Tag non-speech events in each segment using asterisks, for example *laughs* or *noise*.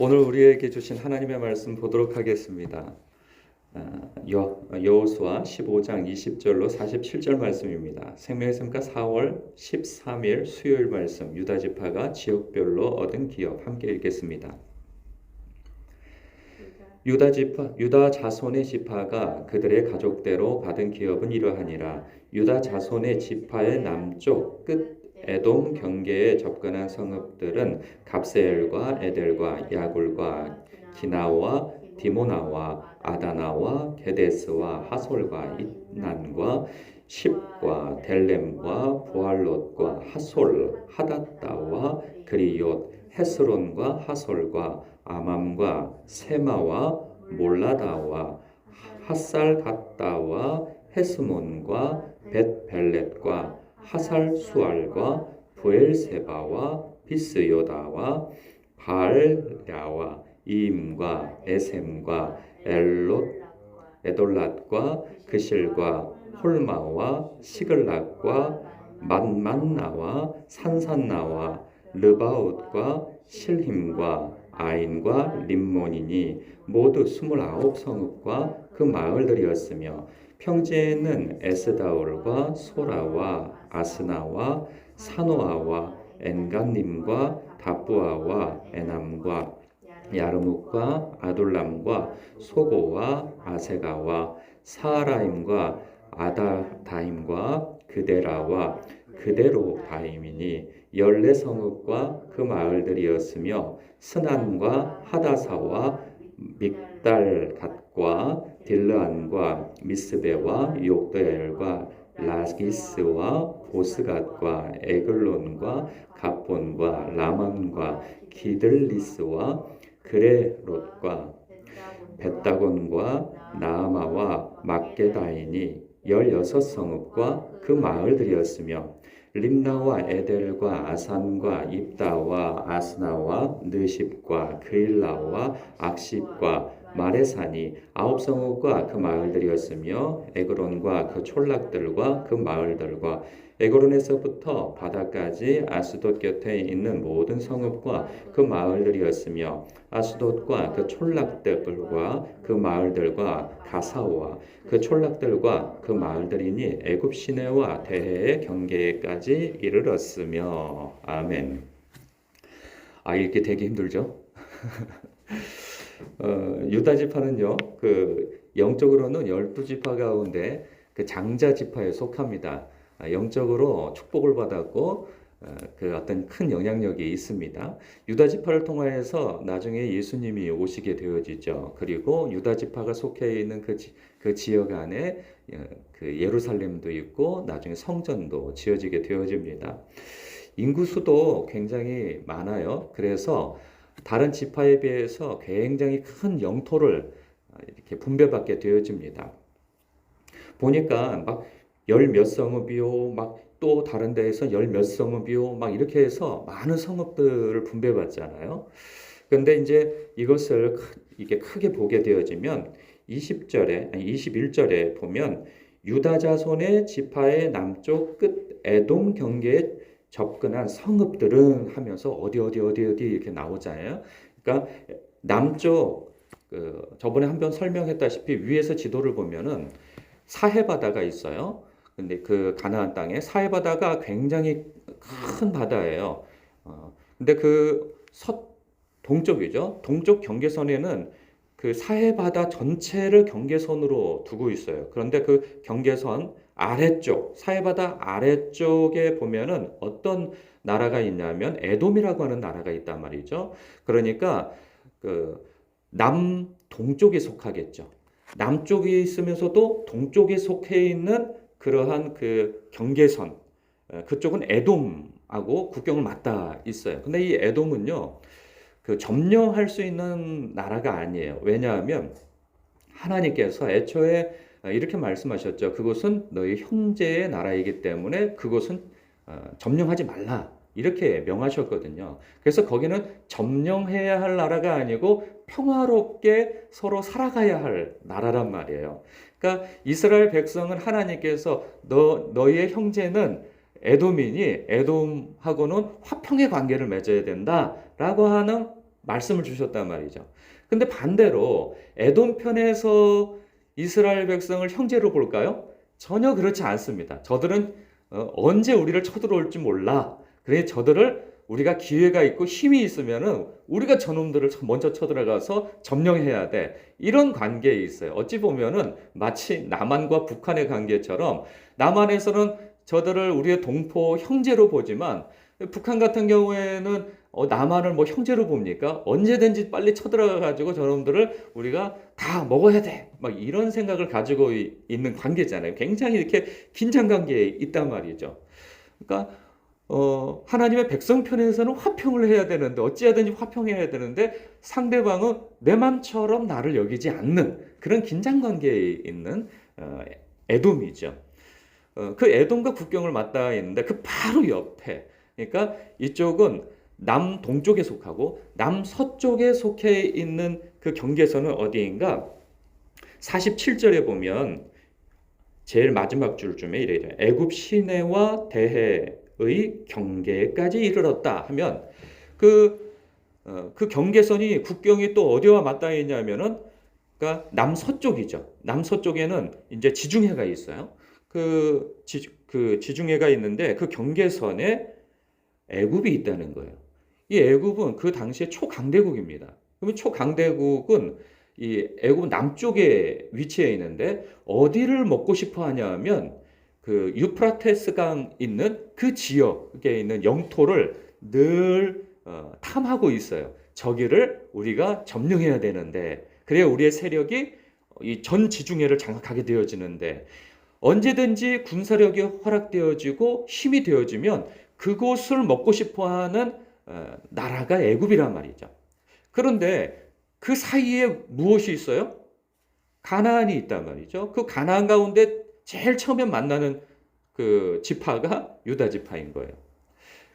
오늘 우리에게 주신 하나님의 말씀 보도록 하겠습니다. 아, 여 여호수아 15장 20절로 47절 말씀입니다. 생명의 샘가 4월 13일 수요일 말씀 유다 지파가 지역별로 얻은 기업 함께 읽겠습니다. 유다 지파 유다 자손의 지파가 그들의 가족대로 받은 기업은 이러하니라 유다 자손의 지파의 남쪽 끝 에돔 경계에 접근한 성읍들은 갑세엘과 에델과 야굴과 기나와 디모나와 아다나와 게데스와 하솔과 it난과 십과 델렘과 부알롯과 하솔 하닷다와 그리옷 헤스론과 하솔과 아맘과 세마와 몰라다와 핫살갓다와 헤스몬과 벳벨렛과 하살수알과 부엘세바와 비스요다와 바알야와 이임과 에셈과 엘롯 에돌랏과 그실과 홀마와 시글락과 만만나와 산산나와 르바웃과 실힘과 아인과 림몬이니 모두 스물아홉 성읍과 그 마을들이었으며 평지에는 에스다올과 소라와 아스나와 사노아와 엔간님과 다부아와 에남과 야르묵과 아둘람과 소고와 아세가와 사하라임과 아다다임과 그데라와 그데로다임이니 열네 성읍과 그 마을들이었으며 스난과 하다사와 믹달갓과 딜르안과 미스베와 욕드엘과 라기스와 보스갓과 에글론과 갑본과 라만과 기들리스와 그레롯과 벳다곤과 나아마와 막게다인이 열여섯 성읍과 그 마을들이었으며 림나와 에델과 아산과 입다와 아스나와 느십과 그일라와 악십과 마레산이 아홉 성읍과 그 마을들이었으며 에그론과 그 촌락들과 그 마을들과 에그론에서부터 바다까지 아스돗 곁에 있는 모든 성읍과 그 마을들이었으며 아스돗과 그 촌락들과 그 마을들과 가사와 그 촌락들과 그 마을들이니 애굽 시내와 대해의 경계까지 이르렀으며 아멘. 아 읽기 되게 힘들죠? *laughs* 어, 유다 지파는요, 그 영적으로는 열두 지파 가운데 그 장자 지파에 속합니다. 아, 영적으로 축복을 받았고 어, 그 어떤 큰 영향력이 있습니다. 유다 지파를 통하여서 나중에 예수님이 오시게 되어지죠. 그리고 유다 지파가 속해 있는 그, 지, 그 지역 안에 어, 그 예루살렘도 있고 나중에 성전도 지어지게 되어집니다. 인구 수도 굉장히 많아요. 그래서 다른 지파에 비해서 굉장히 큰 영토를 이렇게 분배받게 되어집니다. 보니까 막 열 몇 성읍이요, 막 또 다른 데에서 열 몇 성읍이요, 막 이렇게 해서 많은 성읍들을 분배받잖아요. 근데 이제 이것을 이게 크게 보게 되어지면 20절에 아니 21절에 보면 유다 자손의 지파의 남쪽 끝 에돔 경계에 접근한 성읍들은 하면서 어디 어디 어디 어디 이렇게 나오잖아요. 그러니까 남쪽 그 저번에 한 번 설명했다시피 위에서 지도를 보면은 사해 바다가 있어요. 근데 그 가나안 땅에 사해 바다가 굉장히 큰 바다예요. 어, 근데 그 서, 동쪽이죠. 동쪽 경계선에는 그 사해 바다 전체를 경계선으로 두고 있어요. 그런데 그 경계선 아래쪽, 사해바다 아래쪽에 보면은 어떤 나라가 있냐면 에돔이라고 하는 나라가 있단 말이죠. 그러니까 그 남 동쪽에 속하겠죠. 남쪽에 있으면서도 동쪽에 속해 있는 그러한 그 경계선, 그쪽은 에돔하고 국경을 맞닿아 있어요. 근데 이 에돔은요, 그 점령할 수 있는 나라가 아니에요. 왜냐하면 하나님께서 애초에 이렇게 말씀하셨죠. 그곳은 너희 형제의 나라이기 때문에 그곳은 점령하지 말라. 이렇게 명하셨거든요. 그래서 거기는 점령해야 할 나라가 아니고 평화롭게 서로 살아가야 할 나라란 말이에요. 그러니까 이스라엘 백성은 하나님께서 너 너희의 형제는 에돔이니 에돔하고는 화평의 관계를 맺어야 된다라고 하는 말씀을 주셨단 말이죠. 근데 반대로 에돔 편에서 이스라엘 백성을 형제로 볼까요? 전혀 그렇지 않습니다. 저들은 어, 언제 우리를 쳐들어올지 몰라. 그래 저들을 우리가 기회가 있고 힘이 있으면은 우리가 저놈들을 먼저 쳐들어가서 점령해야 돼. 이런 관계에 있어요. 어찌 보면은 마치 남한과 북한의 관계처럼 남한에서는 저들을 우리의 동포 형제로 보지만 북한 같은 경우에는 어, 남한을 뭐 형제로 봅니까? 언제든지 빨리 쳐들어가 가지고 저놈들을 우리가 다 먹어야 돼. 막 이런 생각을 가지고 이- 있는 관계잖아요. 굉장히 이렇게 긴장 관계에 있단 말이죠. 그러니까 어, 하나님의 백성 편에서는 화평을 해야 되는데 어찌하든지 화평해야 되는데 상대방은 내 맘처럼 나를 여기지 않는 그런 긴장 관계에 있는 어, 에돔이죠. 어, 그 에돔과 국경을 맞닿아 있는데 그 바로 옆에 그러니까 이쪽은 남동쪽에 속하고 남서쪽에 속해 있는 그 경계선은 어디인가? 47절에 보면 제일 마지막 줄쯤에 이래 요 애굽 시내와 대해의 경계까지 이르렀다 하면 그, 어, 그 경계선이 국경이 또 어디와 맞닿아 있냐면은 그러니까 남서쪽이죠. 남서쪽에는 이제 지중해가 있어요. 그, 지, 그 지중해가 있는데 그 경계선에 애굽이 있다는 거예요. 이 애굽은 그 당시에 초강대국입니다. 그러면 초강대국은 이 애굽 남쪽에 위치해 있는데 어디를 먹고 싶어 하냐면 그 유프라테스강 있는 그 지역에 있는 영토를 늘 어, 탐하고 있어요. 저기를 우리가 점령해야 되는데 그래야 우리의 세력이 이 전 지중해를 장악하게 되어지는데 언제든지 군사력이 허락되어지고 힘이 되어지면 그곳을 먹고 싶어하는 어, 나라가 애굽이란 말이죠. 그런데 그 사이에 무엇이 있어요? 가나안이 있단 말이죠. 그 가나안 가운데 제일 처음에 만나는 그 지파가 유다 지파인 거예요.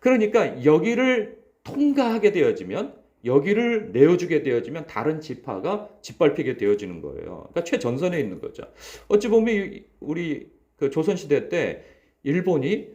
그러니까 여기를 통과하게 되어지면 여기를 내어주게 되어지면 다른 지파가 짓밟히게 되어지는 거예요. 그러니까 최전선에 있는 거죠. 어찌 보면 이- 우리 그 조선 시대 때 일본이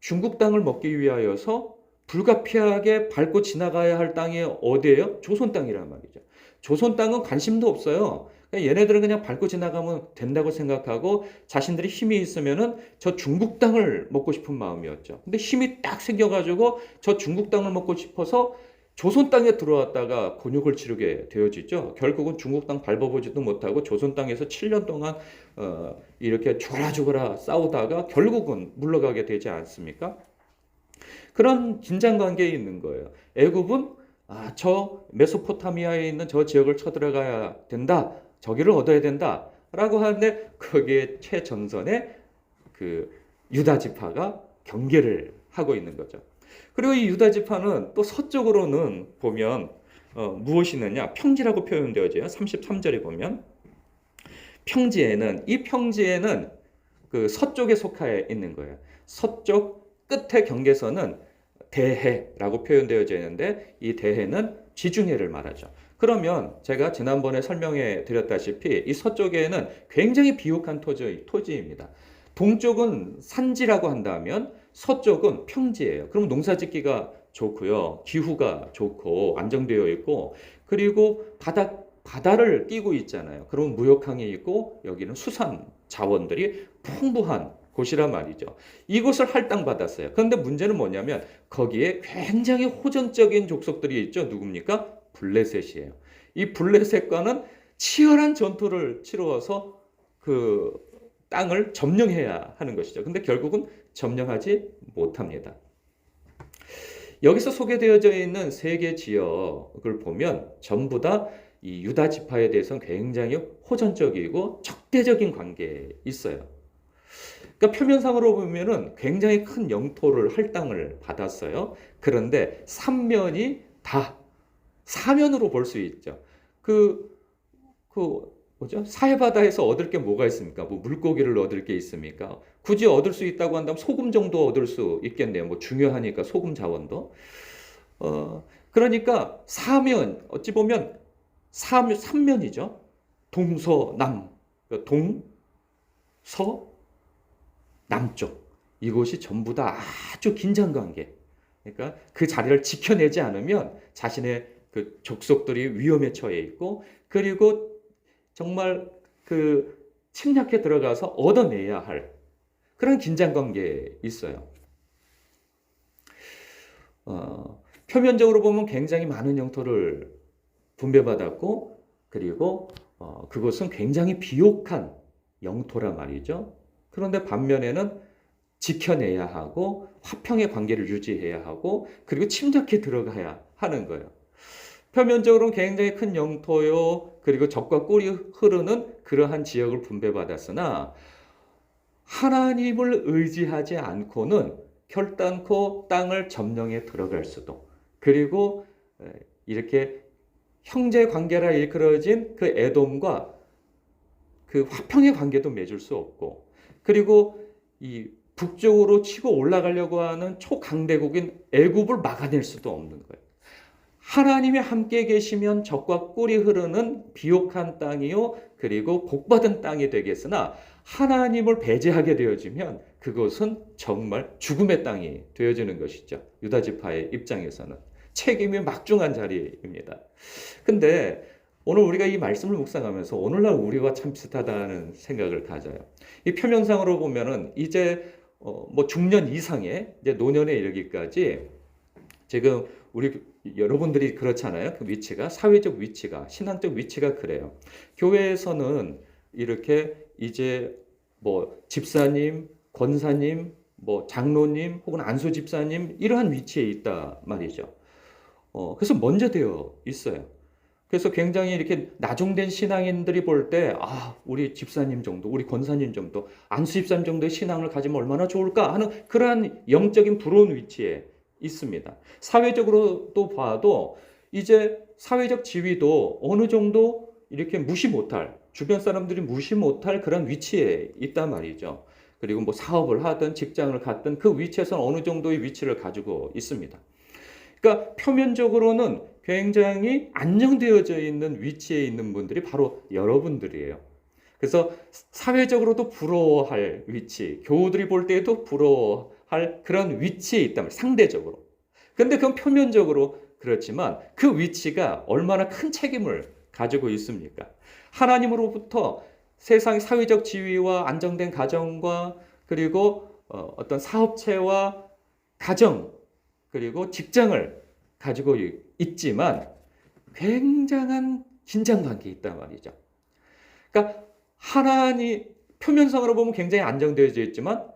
중국 땅을 먹기 위하여서 불가피하게 밟고 지나가야 할 땅이 어디예요? 조선 땅이란 말이죠. 조선 땅은 관심도 없어요. 그냥 얘네들은 그냥 밟고 지나가면 된다고 생각하고 자신들이 힘이 있으면은 저 중국 땅을 먹고 싶은 마음이었죠. 근데 힘이 딱 생겨가지고 저 중국 땅을 먹고 싶어서 조선 땅에 들어왔다가 곤욕을 치르게 되어지죠. 결국은 중국 땅 밟아보지도 못하고 조선 땅에서 7년 동안 어, 이렇게 죽어라 죽어라 싸우다가 결국은 물러가게 되지 않습니까? 그런 긴장 관계에 있는 거예요. 애굽은 아, 저 메소포타미아에 있는 저 지역을 쳐들어가야 된다. 저기를 얻어야 된다. 라고 하는데 거기에 최전선에 그 유다 지파가 경계를 하고 있는 거죠. 그리고 이 유다 지파는 또 서쪽으로는 보면 어, 무엇이 있느냐? 평지라고 표현되어져요. 33절에 보면 평지에는 이 평지에는 그 서쪽에 속하여 있는 거예요. 서쪽 끝에 경계선은 대해라고 표현되어져 있는데 이 대해는 지중해를 말하죠. 그러면 제가 지난번에 설명해 드렸다시피 이 서쪽에는 굉장히 비옥한 토지, 토지입니다. 동쪽은 산지라고 한다면 서쪽은 평지예요. 그럼 농사 짓기가 좋고요. 기후가 좋고 안정되어 있고 그리고 바다 바다를 끼고 있잖아요. 그럼 무역항이 있고 여기는 수산 자원들이 풍부한 곳이란 말이죠. 이곳을 할당받았어요. 그런데 문제는 뭐냐면 거기에 굉장히 호전적인 족속들이 있죠. 누굽니까? 블레셋이에요. 이 블레셋과는 치열한 전투를 치루어서 그 땅을 점령해야 하는 것이죠. 근데 결국은 점령하지 못합니다. 여기서 소개되어져 있는 세 개 지역을 보면 전부 다 이 유다 지파에 대해서는 굉장히 호전적이고 적대적인 관계에 있어요. 그러니까 표면상으로 보면은 굉장히 큰 영토를 할당을 받았어요. 그런데 삼면이 다 사면으로 볼 수 있죠. 그, 그, 뭐죠? 사해바다에서 얻을 게 뭐가 있습니까? 뭐 물고기를 얻을 게 있습니까? 굳이 얻을 수 있다고 한다면 소금 정도 얻을 수 있겠네요. 뭐 중요하니까 소금 자원도. 어, 그러니까 사면, 어찌 보면 삼, 삼면이죠. 동서남. 그러니까 동, 서, 남쪽. 이곳이 전부 다 아주 긴장 관계. 그러니까 그 자리를 지켜내지 않으면 자신의 그 족속들이 위험에 처해 있고 그리고 정말 그 침략해 들어가서 얻어내야 할 그런 긴장 관계에 있어요. 어, 표면적으로 보면 굉장히 많은 영토를 분배받았고 그리고 어, 그것은 굉장히 비옥한 영토란 말이죠. 그런데 반면에는 지켜내야 하고 화평의 관계를 유지해야 하고 그리고 침략해 들어가야 하는 거예요. 표면적으로는 굉장히 큰 영토요. 그리고 적과 꿀이 흐르는 그러한 지역을 분배받았으나 하나님을 의지하지 않고는 결단코 땅을 점령해 들어갈 수도 그리고 에, 이렇게 형제 관계라 일컬어진 그 에돔과 그 화평의 관계도 맺을 수 없고 그리고 이 북쪽으로 치고 올라가려고 하는 초강대국인 애굽을 막아낼 수도 없는 거예요. 하나님이 함께 계시면 적과 꿀이 흐르는 비옥한 땅이요 그리고 복받은 땅이 되겠으나 하나님을 배제하게 되어지면 그것은 정말 죽음의 땅이 되어지는 것이죠. 유다 지파의 입장에서는 책임이 막중한 자리입니다. 근데 오늘 우리가 이 말씀을 묵상하면서 오늘날 우리와 참 비슷하다는 생각을 가져요. 이 표면상으로 보면은 이제 어, 뭐 중년 이상의 이제 노년에 이르기까지 지금 우리 여러분들이 그렇잖아요. 그 위치가 사회적 위치가 신앙적 위치가 그래요. 교회에서는 이렇게 이제 뭐 집사님, 권사님, 뭐 장로님 혹은 안수 집사님 이러한 위치에 있다 말이죠. 어, 그래서 먼저 되어 있어요. 그래서 굉장히 이렇게 나중된 신앙인들이 볼 때, 아, 우리 집사님 정도, 우리 권사님 정도, 안수 집사님 정도의 신앙을 가지면 얼마나 좋을까 하는 그러한 영적인 부러운 위치에 있습니다. 사회적으로 또 봐도 이제 사회적 지위도 어느 정도 이렇게 무시 못할, 주변 사람들이 무시 못할 그런 위치에 있단 말이죠. 그리고 뭐 사업을 하든 직장을 갖든 그 위치에서는 어느 정도의 위치를 가지고 있습니다. 그러니까 표면적으로는 굉장히 안정되어져 있는 위치에 있는 분들이 바로 여러분들이에요. 그래서 사회적으로도 부러워할 위치, 교우들이 볼 때에도 부러워할 그런 위치에 있다면 상대적으로. 근데 그건 표면적으로 그렇지만 그 위치가 얼마나 큰 책임을 가지고 있습니까? 하나님으로부터 세상 사회적 지위와 안정된 가정과 그리고 어, 어떤 사업체와 가정 그리고 직장을 가지고 있지만 굉장한 긴장 관계에 있단 말이죠. 그러니까 하나님 표면상으로 보면 굉장히 안정되어져 있지만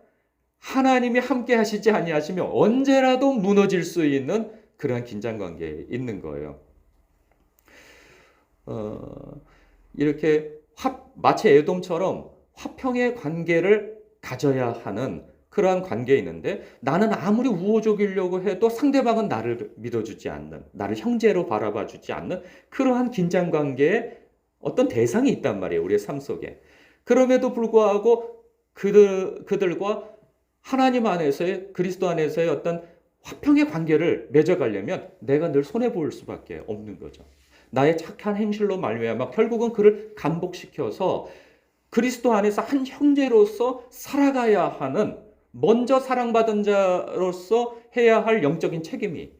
하나님이 함께 하시지 아니하시면 언제라도 무너질 수 있는 그러한 긴장 관계에 있는 거예요. 어, 이렇게 화, 마치 에돔처럼 화평의 관계를 가져야 하는 그러한 관계에 있는데 나는 아무리 우호적이려고 해도 상대방은 나를 믿어주지 않는, 나를 형제로 바라봐 주지 않는 그러한 긴장 관계에 어떤 대상이 있단 말이에요. 우리의 삶 속에. 그럼에도 불구하고 그들, 그들과 하나님 안에서의, 그리스도 안에서의 어떤 화평의 관계를 맺어가려면 내가 늘 손해볼 수밖에 없는 거죠. 나의 착한 행실로 말미암아 결국은 그를 감복시켜서 그리스도 안에서 한 형제로서 살아가야 하는 먼저 사랑받은 자로서 해야 할 영적인 책임이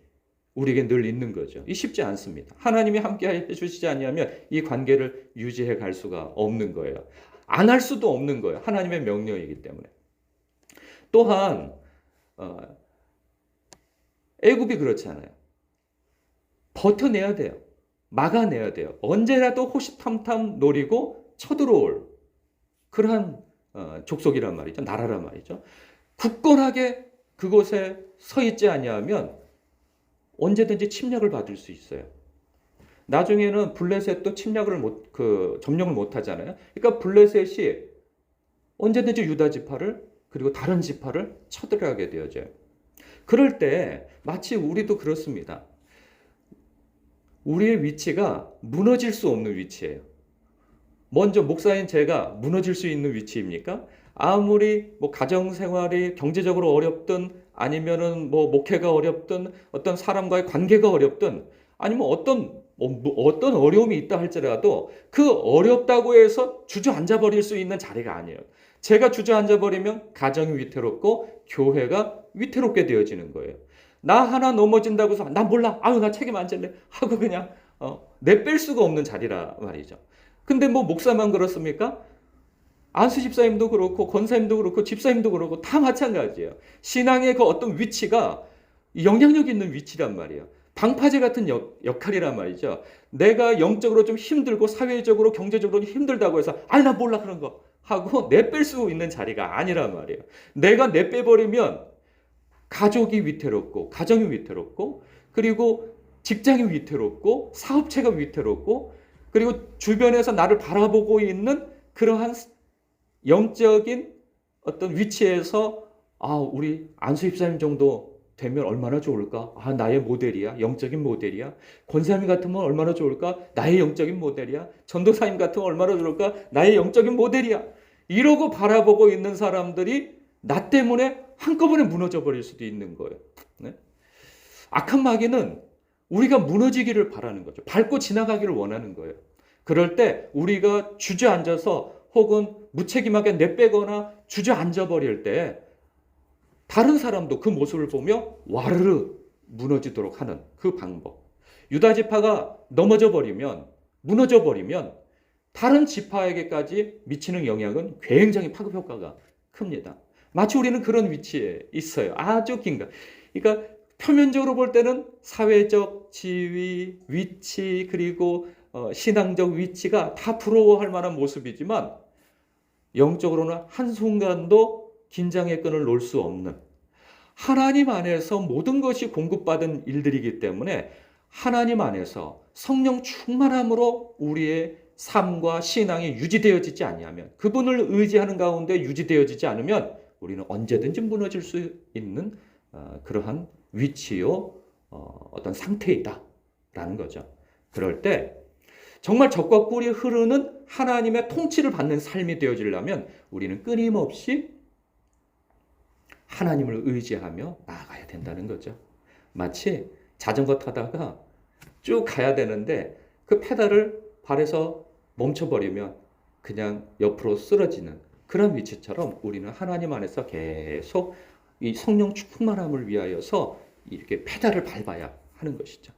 우리에게 늘 있는 거죠. 이 쉽지 않습니다. 하나님이 함께 해 주시지 아니하면 이 관계를 유지해 갈 수가 없는 거예요. 안 할 수도 없는 거예요. 하나님의 명령이기 때문에. 또한 어, 애굽이 그렇잖아요. 버텨내야 돼요. 막아내야 돼요. 언제라도 호시탐탐 노리고 쳐들어올 그러한 어, 족속이란 말이죠. 나라란 말이죠. 굳건하게 그곳에 서 있지 아니하면 언제든지 침략을 받을 수 있어요. 나중에는 블레셋도 침략을 못, 그, 점령을 못 하잖아요. 그러니까 블레셋이 언제든지 유다 지파를 그리고 다른 지파를 쳐들어가게 되어져요. 그럴 때 마치 우리도 그렇습니다. 우리의 위치가 무너질 수 없는 위치예요. 먼저 목사인 제가 무너질 수 있는 위치입니까? 아무리 뭐 가정 생활이 경제적으로 어렵든 아니면은 뭐 목회가 어렵든 어떤 사람과의 관계가 어렵든 아니면 어떤 뭐 어떤 어려움이 있다 할지라도 그 어렵다고 해서 주저앉아 버릴 수 있는 자리가 아니에요. 제가 주저앉아 버리면 가정이 위태롭고 교회가 위태롭게 되어지는 거예요. 나 하나 넘어진다고 해서 나 몰라. 아유 나 책임 안 질래. 하고 그냥 어, 내뺄 수가 없는 자리라 말이죠. 근데 뭐 목사만 그렇습니까? 안수 집사님도 그렇고 권사님도 그렇고 집사님도 그렇고 다 마찬가지예요. 신앙의 그 어떤 위치가 영향력 있는 위치란 말이에요. 방파제 같은 역, 역할이란 말이죠. 내가 영적으로 좀 힘들고 사회적으로 경제적으로 힘들다고 해서 아니 나 몰라 그런 거 하고 내뺄 수 있는 자리가 아니란 말이에요. 내가 내빼버리면 가족이 위태롭고 가정이 위태롭고 그리고 직장이 위태롭고 사업체가 위태롭고 그리고 주변에서 나를 바라보고 있는 그러한 영적인 어떤 위치에서 아 우리 안수 입사님 정도 되면 얼마나 좋을까? 아 나의 모델이야 영적인 모델이야 권사님 같으면 얼마나 좋을까? 나의 영적인 모델이야 전도사님 같으면 얼마나 좋을까? 나의 영적인 모델이야 이러고 바라보고 있는 사람들이 나 때문에 한꺼번에 무너져 버릴 수도 있는 거예요. 네? 악한 마귀는 우리가 무너지기를 바라는 거죠. 밟고 지나가기를 원하는 거예요. 그럴 때 우리가 주저앉아서 혹은 무책임하게 내빼거나 주저앉아 버릴 때 다른 사람도 그 모습을 보며 와르르 무너지도록 하는 그 방법. 유다 지파가 넘어져 버리면 무너져 버리면 다른 지파에게까지 미치는 영향은 굉장히 파급 효과가 큽니다. 마치 우리는 그런 위치에 있어요. 아주 긴가. 그러니까 표면적으로 볼 때는 사회적 지위, 위치, 그리고 어, 신앙적 위치가 다 부러워할 만한 모습이지만 영적으로는 한순간도 긴장의 끈을 놓을 수 없는 하나님 안에서 모든 것이 공급받은 일들이기 때문에 하나님 안에서 성령 충만함으로 우리의 삶과 신앙이 유지되어지지 아니하면 그분을 의지하는 가운데 유지되어지지 않으면 우리는 언제든지 무너질 수 있는 어, 그러한 위치요 어, 어떤 상태이다라는 거죠. 그럴 때 정말 적과 꿀이 흐르는 하나님의 통치를 받는 삶이 되어지려면 우리는 끊임없이 하나님을 의지하며 나아가야 된다는 거죠. 마치 자전거 타다가 쭉 가야 되는데 그 페달을 발에서 멈춰버리면 그냥 옆으로 쓰러지는 그런 위치처럼 우리는 하나님 안에서 계속 이 성령 충만함을 위하여서 이렇게 페달을 밟아야 하는 것이죠.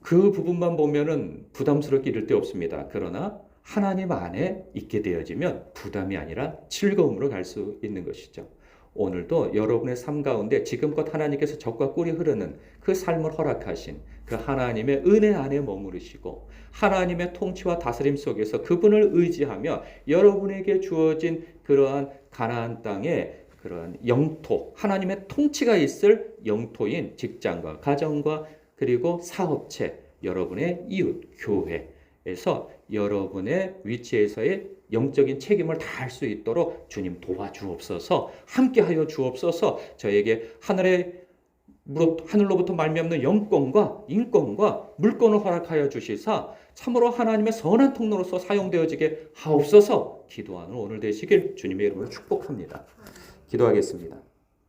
아, 그 부분만 보면은 부담스럽게 이를 데 없습니다. 그러나 하나님 안에 있게 되어지면 부담이 아니라 즐거움으로 갈 수 있는 것이죠. 오늘도 여러분의 삶 가운데 지금껏 하나님께서 적과 꿀이 흐르는 그 삶을 허락하신 그 하나님의 은혜 안에 머무르시고 하나님의 통치와 다스림 속에서 그분을 의지하며 여러분에게 주어진 그러한 가나안 땅의 그러한 영토, 하나님의 통치가 있을 영토인 직장과 가정과 그리고 사업체, 여러분의 이웃, 교회에서 여러분의 위치에서의 영적인 책임을 다할 수 있도록 주님 도와주옵소서, 함께하여 주옵소서, 저에게 하늘의 하늘로부터 말미암는 영권과 인권과 물권을 허락하여 주시사 참으로 하나님의 선한 통로로서 사용되어지게 하옵소서 기도하는 오늘 되시길 주님의 이름으로 축복합니다. 기도하겠습니다.